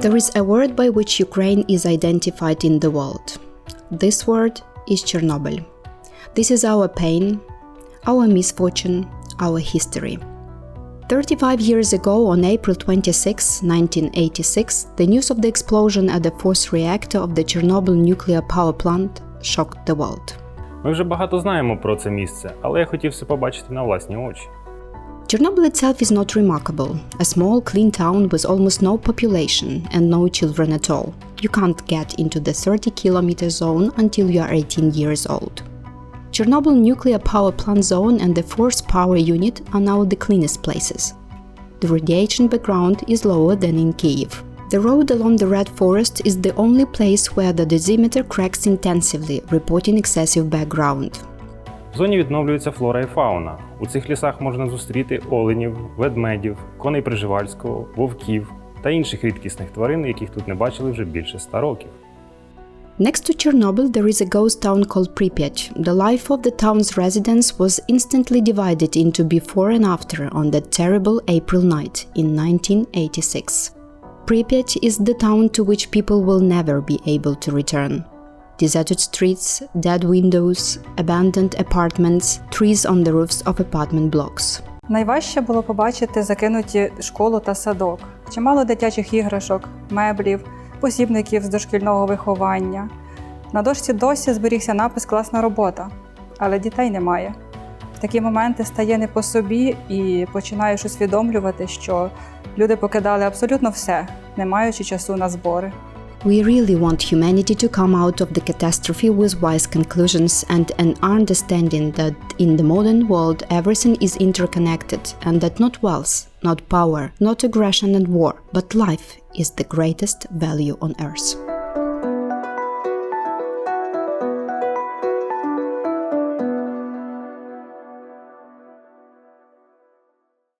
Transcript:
There is a word by which Ukraine is identified in the world. This word is Chernobyl. This is our pain, our misfortune, our history. 35 years ago, on April 26, 1986, the news of the explosion at the fourth reactor of the Chernobyl nuclear power plant shocked the world. Ми вже багато знаємо про це місце, але я хотів все побачити на власні очі. Chernobyl itself is not remarkable, a small, clean town with almost no population and no children at all. You can't get into the 30 kilometer zone until you are 18 years old. Chernobyl nuclear power plant zone and the fourth power unit are now the cleanest places. The radiation background is lower than in Kiev. The road along the Red Forest is the only place where the dosimeter cracks intensively, reporting excessive background. В зоні відновлюється флора і фауна. У цих лісах можна зустріти оленів, ведмедів, коней Приживальського, вовків та інших рідкісних тварин, яких тут не бачили вже більше ста років. Next to Chernobyl, there is a ghost town called Pripyat. The life of the town's residents was instantly divided into before and after on that terrible April night in 1986. Pripyat is the town to which people will never be able to return. Deserted streets, dead windows, abandoned apartments, trees on the roofs of apartment blocks. Найважче було побачити закинуті школу та садок, чимало дитячих іграшок, меблів, посібників з дошкільного виховання. На дошці досі зберігся напис Класна робота, але дітей немає. В такі моменти стає не по собі і починаєш усвідомлювати, що люди покидали абсолютно все, не маючи часу на збори. We really want humanity to come out of the catastrophe with wise conclusions and an understanding that in the modern world everything is interconnected and that not wealth, not power, not aggression and war, but life is the greatest value on earth.